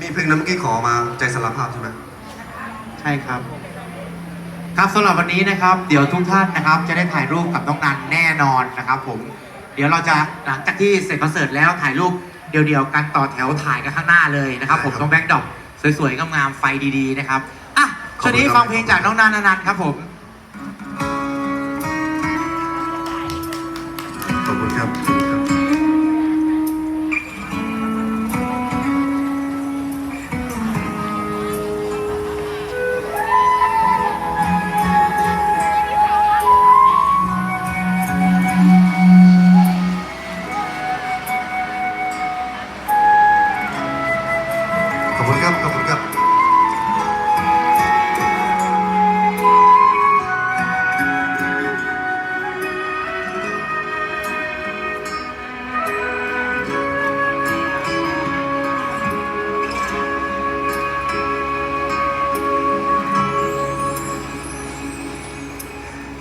มีเพลงนั้นเมื่อกี้ขอมาใจสารภาพใช่ไหมใช่ครับ ครับสำหรับวันนี้นะครับ เดี๋ยวทุกท่านนะครับ จะได้ถ่ายรูปกับน้องนันแน่นอนนะครับ ผม เดี๋ยวเราจะหลังจากที่เสร็จคอนเสิร์ตแล้วถ่ายรูปเดียวๆกันต่อแถวถ่ายกันข้างหน้าเลยนะครับ ผมน้องแบ็คดอกสวยๆงามๆไฟดีๆนะครับอะช่วงนี้ฟังเพลงจากน้องนันอนันต์ครับผมขอบคุณครับ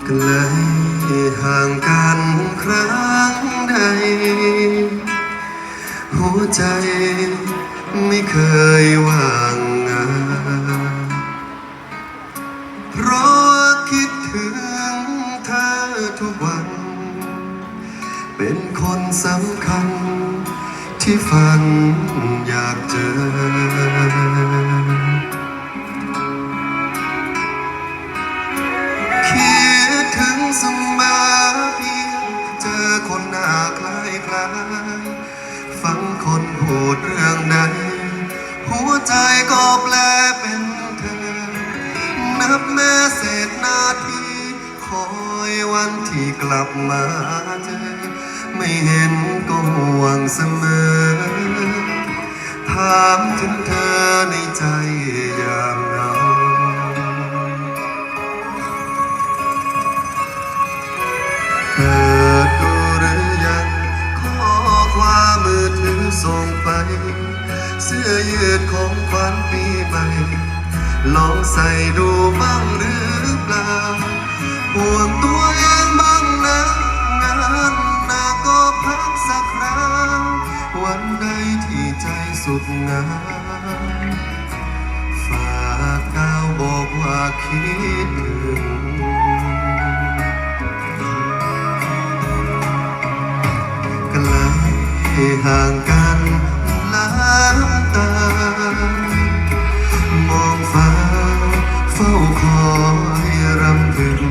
ไกลห่างกันครั้งใด หัวใจไม่เคยว่างงานเพราะคิดถึงเธอทุกวัน เป็นคนสำคัญที่ฝันอย คล้ายฟังคนพูดเรื่องใดหัวใจก็แปลเป็นเธอ นับแม่เศษนาที คอยวันที่กลับมาเจอ ไม่เห็นก็ห่วงเสมอ ถามถึงเธอในใจยาม ส่งไป เสื้อยืดของขวัญปีใหม่ลองใส่ดูบ้างหรือเปล่าห่วงตัวเองบ้างนะงานหน้าก็พักสักครั้งวันใดที่ใจสุดงาฝากดาวบอกว่าคิดถึง ห่างกันล้าตามองฟ้าเฝ้าคอยรำพึง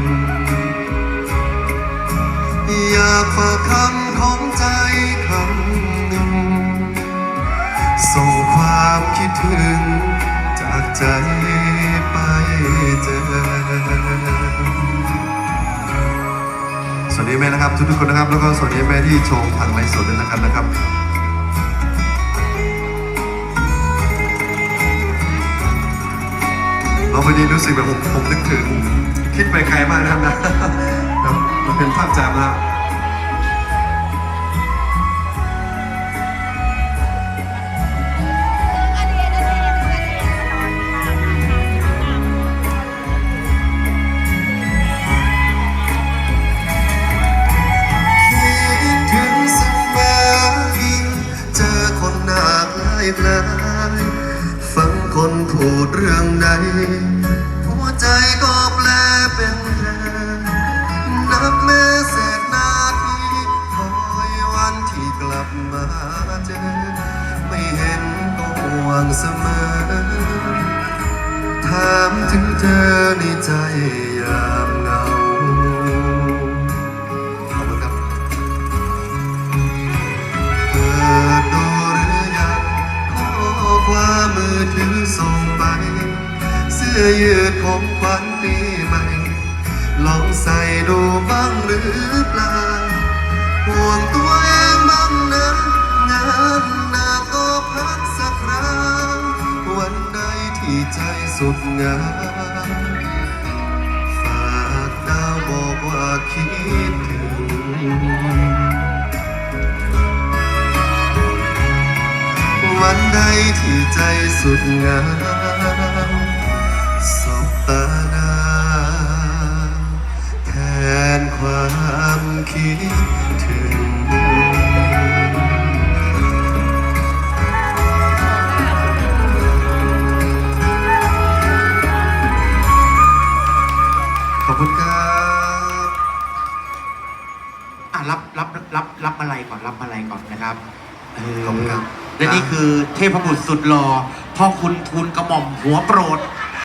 อยากฝากคำของใจคำหนึ่ง ส่งความคิดถึงจากใจไปเจอ สวัสดีแม่นะครับทุกๆคนนะครับ แล้วก็สวัสดีแม่ที่ชมทางไลฟ์สดด้วยนะครับนะครับเราพอดีรู้สึกแบบผมผมนึกถึง คิดไปไกลมากนะครับนะมันเป็นภาพจำนะคาคล้ายฟังคนพูดเรื่องใด หัวใจก็แปลเป็นเธอนับแม่เศษนาทีคอยวันที่กลับมาเจอ ไม่เห็นก็ห่วงเสมอ ถามถึงเธอในใจยาม สื้อยืดของขวัญปีใหม่ ลองใส่ดูบ้างหรือเปล่าห่วงตัวเองบ้างนะงานหน้าก็พักสักครั้งวันใดที่ใจสุดหงาฝากดาวบอกว่าคิดถึงวันใดที่ใจสุดหงาส รับรับรับรับอะไรก่อนรับอะไรก่อนนะครับเออขอบคุณครับ และนี่คือเทพบุตรสุดหล่อพ่อคุณทูลกระหม่อมหัวโปรด